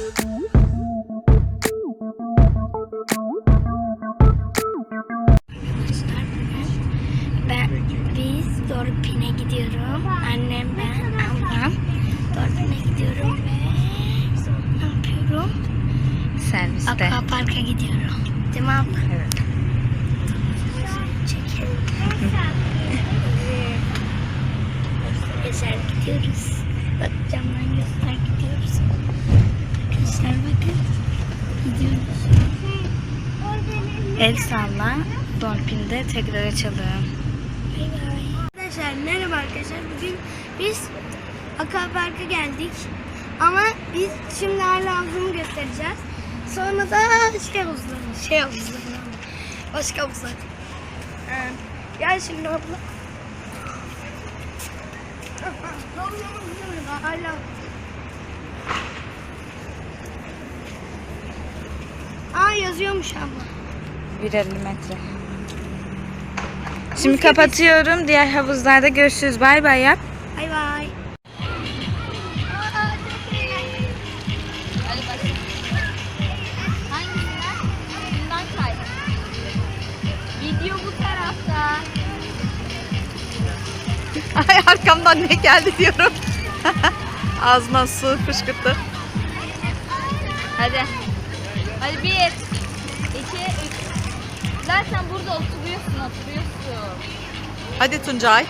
Ben biz Dorpin'e gidiyorum. Annem ben ablam Dorpin'e gidiyorum ve ne yapıyorum? Serviste. Aquapark'a gidiyorum. Değil mi abla? Evet. Çekelim. Göster gidiyoruz. El salla. Dolphin'de tekrar açalım. Arkadaşlar merhaba arkadaşlar. Bugün biz Aquapark'a geldik. Ama biz şimdi hala havuzunu göstereceğiz. Sonra da şey havuzları, şey havuzları. Başka havuzlar. Ee, gel şimdi abla. Hala. Aa yazıyormuş abla. 1.50 metre. Şimdi kapatıyorum. Diğer havuzlarda görüşürüz. Bay bay yap. Bay bay. Video bu tarafta. Ay arkamdan ne geldi diyorum. Ağzından su fışkırttı. Hadi. Hadi bir, iki, üç. Zaten burada oturuyorsun, oturuyorsun. Hadi Tuncay.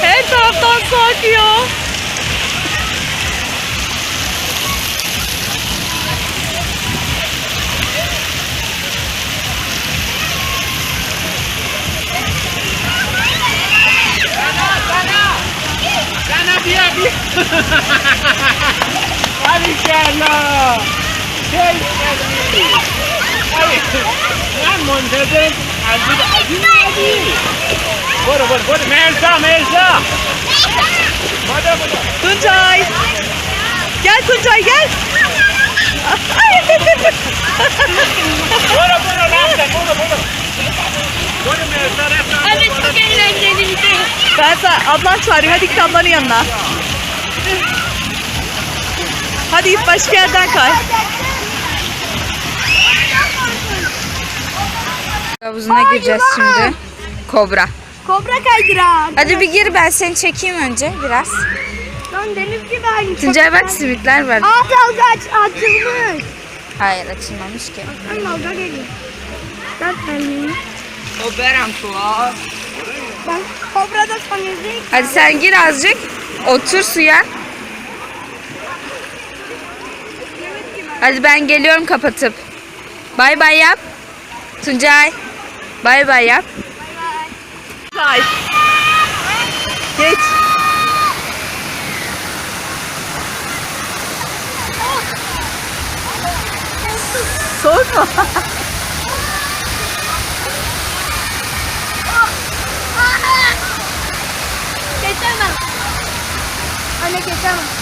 Her taraftan su akıyor. Malichello! Sei Lan Montezin Acil acil acil Bora bora bora Melsa Melsa Bora bora Tuncay. Gel Tuncay gel. Bora bora Melsa bora bora Bora Refna Evet çok eğlenceliydi. Ben sana ablan çağırıyor. Hadi git ablanın yanına. Hadi git başka yerden kay. Havuzuna gireceğiz şimdi. Kobra. Kobra kaydıran. Hadi bir gir ben seni çekeyim önce biraz. Lan deniz gibi aynı. Tuncay bak simitler var. Aa dalga aç, açılmış. Hayır açılmamış ki. Lan dalga geliyor. Lan annem. Ben kobra da sanıyordum. Hadi sen gir azıcık. Otur suya. Hadi ben geliyorum kapatıp. Bay bay yap. Tuncay. Bay bay yap. Bay. Geç. Soğuk mu? Geçemem. Anne geçemem.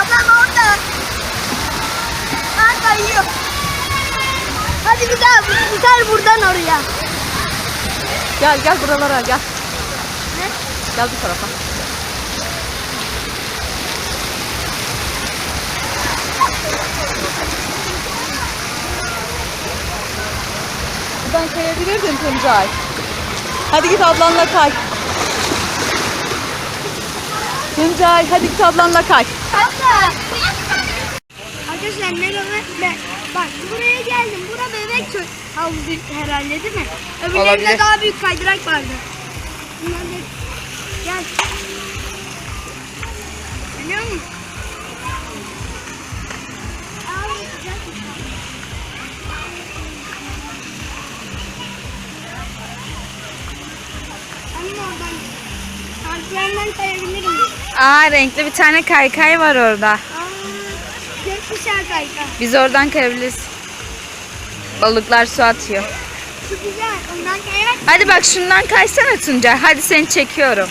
Ablam orada. Ben kayıyor. Daha bir daha buradan oraya. Gel gel buralara gel. Gel bu tarafa. Buradan kayabilirdin Tuncay. Hadi git ablanla kay. Tuncay hadi git ablanla kay. Arkadaşlar merhaba. Ben, Bak buraya geldim. Bura bebek çöl havuzu herhalde değil mi? Öbürlerinde daha büyük kaydırak vardı. Bunlar da... Gel. Biliyor musun? Abi, güzel bir şey. Anne oradan. Aa renkli bir tane kaykay var orada. Gökkuşağı kayka. Biz oradan kayabiliriz. Balıklar su atıyor. Güzel. Ondan kayarak Hadi bak şundan kaysana Tuncay. Hadi seni çekiyorum.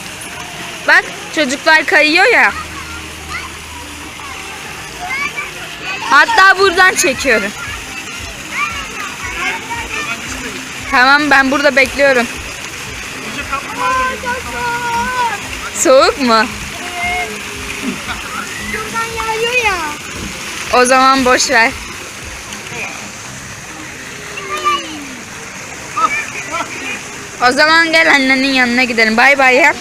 Bak çocuklar kayıyor ya. Hatta buradan çekiyorum. Tamam ben burada bekliyorum. Soğuk mu? O zaman boş ver. O zaman gel annenin yanına gidelim. Bay bay yap.